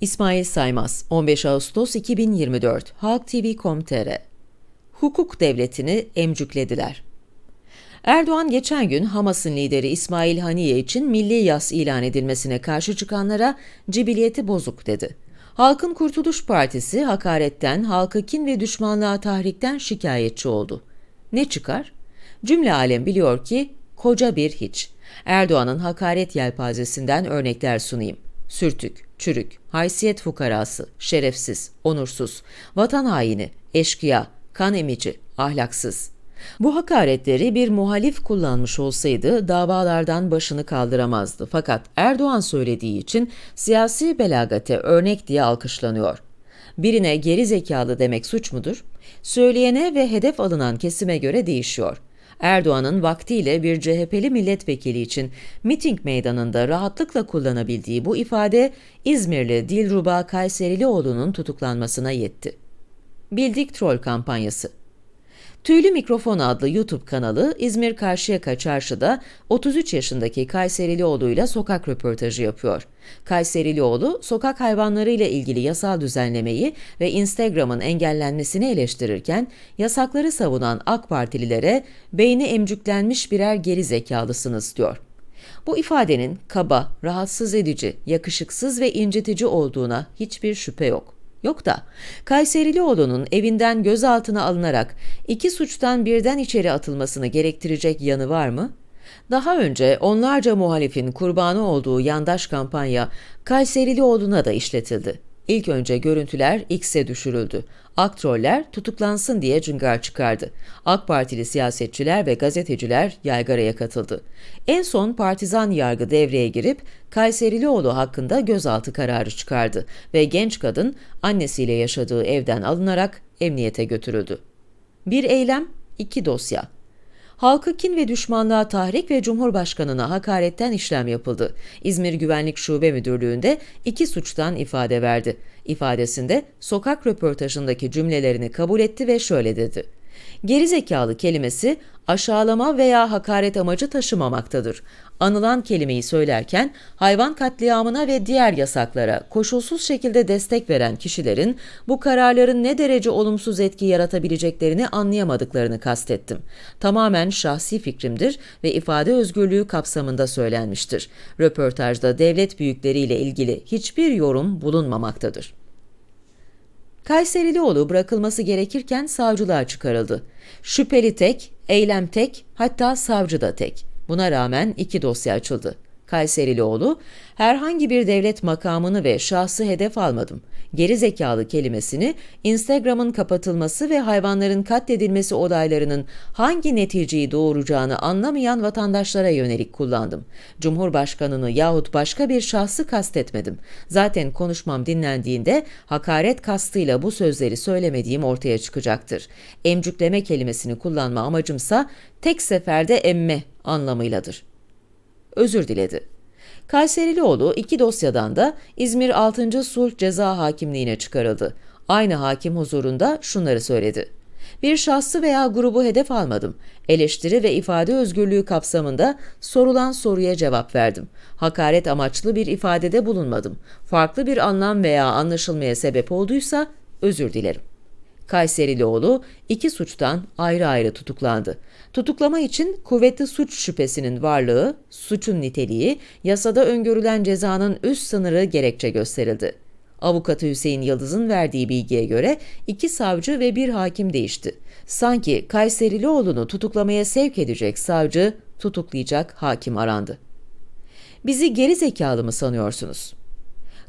İsmail Saymaz, 15 Ağustos 2024, Halk TV.com.tr Hukuk devletini emcüklediler. Erdoğan geçen gün Hamas'ın lideri İsmail Haniye için milli yas ilan edilmesine karşı çıkanlara cibiliyeti bozuk dedi. Halkın Kurtuluş Partisi hakaretten, halkı kin ve düşmanlığa tahrikten şikayetçi oldu. Ne çıkar? Cümle alem biliyor ki koca bir hiç. Erdoğan'ın hakaret yelpazesinden örnekler sunayım. Sürtük, çürük, haysiyet fukarası, şerefsiz, onursuz, vatan haini, eşkıya, kan emici, ahlaksız. Bu hakaretleri bir muhalif kullanmış olsaydı davalardan başını kaldıramazdı. Fakat Erdoğan söylediği için siyasi belagate örnek diye alkışlanıyor. Birine geri zekalı demek suç mudur? Söyleyene ve hedef alınan kesime göre değişiyor. Erdoğan'ın vaktiyle bir CHP'li milletvekili için miting meydanında rahatlıkla kullanabildiği bu ifade İzmirli Dilruba Kayserilioğlu'nun tutuklanmasına yetti. Bildik Troll kampanyası Tüylü Mikrofon adlı YouTube kanalı İzmir Karşıyaka Çarşı'da 33 yaşındaki Kayserilioğlu'yla sokak röportajı yapıyor. Kayserilioğlu, sokak hayvanları ile ilgili yasal düzenlemeyi ve Instagram'ın engellenmesini eleştirirken, yasakları savunan AK Partililere beyni emcüklenmiş birer geri zekalısınız diyor. Bu ifadenin kaba, rahatsız edici, yakışıksız ve incitici olduğuna hiçbir şüphe yok. Yok da Kayserilioğlu'nun evinden gözaltına alınarak iki suçtan birden içeri atılmasını gerektirecek yanı var mı? Daha önce onlarca muhalifin kurbanı olduğu yandaş kampanya Kayserilioğlu'na da işletildi. İlk önce görüntüler X'e düşürüldü. Aktroller tutuklansın diye cıngar çıkardı. AK Partili siyasetçiler ve gazeteciler yaygaraya katıldı. En son partizan yargı devreye girip Kayserilioğlu hakkında gözaltı kararı çıkardı ve genç kadın annesiyle yaşadığı evden alınarak emniyete götürüldü. Bir eylem, iki dosya. Halkı kin ve düşmanlığa tahrik ve Cumhurbaşkanına hakaretten işlem yapıldı. İzmir Güvenlik Şube Müdürlüğü'nde iki suçtan ifade verdi. İfadesinde sokak röportajındaki cümlelerini kabul etti ve şöyle dedi. Gerizekalı kelimesi aşağılama veya hakaret amacı taşımamaktadır. Anılan kelimeyi söylerken hayvan katliamına ve diğer yasaklara koşulsuz şekilde destek veren kişilerin bu kararların ne derece olumsuz etki yaratabileceklerini anlayamadıklarını kastettim. Tamamen şahsi fikrimdir ve ifade özgürlüğü kapsamında söylenmiştir. Röportajda devlet büyükleriyle ilgili hiçbir yorum bulunmamaktadır. Kayserilioğlu bırakılması gerekirken savcılığa çıkarıldı. Şüpheli tek, eylem tek, hatta savcı da tek. Buna rağmen iki dosya açıldı. Kayserilioğlu, herhangi bir devlet makamını ve şahsı hedef almadım. Geri zekalı kelimesini Instagram'ın kapatılması ve hayvanların katledilmesi olaylarının hangi neticeyi doğuracağını anlamayan vatandaşlara yönelik kullandım. Cumhurbaşkanını yahut başka bir şahsı kastetmedim. Zaten konuşmam dinlendiğinde hakaret kastıyla bu sözleri söylemediğim ortaya çıkacaktır. Emcükleme kelimesini kullanma amacımsa tek seferde emme anlamıyladır özür diledi. Kayserilioğlu iki dosyadan da İzmir 6. Sulh Ceza Hakimliğine çıkarıldı. Aynı hakim huzurunda şunları söyledi. Bir şahsı veya grubu hedef almadım. Eleştiri ve ifade özgürlüğü kapsamında sorulan soruya cevap verdim. Hakaret amaçlı bir ifadede bulunmadım. Farklı bir anlam veya anlaşılmaya sebep olduysa özür dilerim. Kayserilioğlu iki suçtan ayrı ayrı tutuklandı. Tutuklama için kuvvetli suç şüphesinin varlığı, suçun niteliği, yasada öngörülen cezanın üst sınırı gerekçe gösterildi. Avukatı Hüseyin Yıldız'ın verdiği bilgiye göre iki savcı ve bir hakim değişti. Sanki Kayserilioğlu'nu tutuklamaya sevk edecek savcı, tutuklayacak hakim arandı. Bizi geri zekalı mı sanıyorsunuz?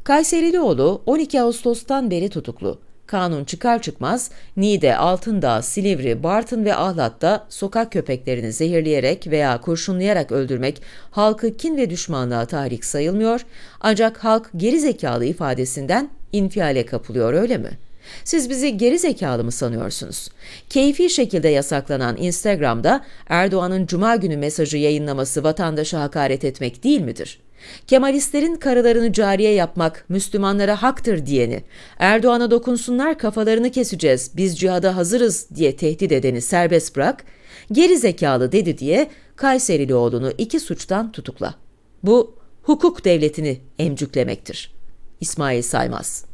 Kayserilioğlu 12 Ağustos'tan beri tutuklu. Kanun çıkar çıkmaz Niğde, Altındağ, Silivri, Bartın ve Ahlat'ta sokak köpeklerini zehirleyerek veya kurşunlayarak öldürmek halkı kin ve düşmanlığa tahrik sayılmıyor ancak halk geri zekalı ifadesinden infiale kapılıyor öyle mi? Siz bizi geri zekalı mı sanıyorsunuz? Keyfi şekilde yasaklanan Instagram'da Erdoğan'ın cuma günü mesajı yayınlaması vatandaşa hakaret etmek değil midir? Kemalistlerin karılarını cariye yapmak Müslümanlara haktır diyeni, Erdoğan'a dokunsunlar kafalarını keseceğiz, biz cihada hazırız diye tehdit edeni serbest bırak, geri zekalı dedi diye Kayserilioğlu'nu iki suçtan tutukla. Bu hukuk devletini emcüklemektir. İsmail Saymaz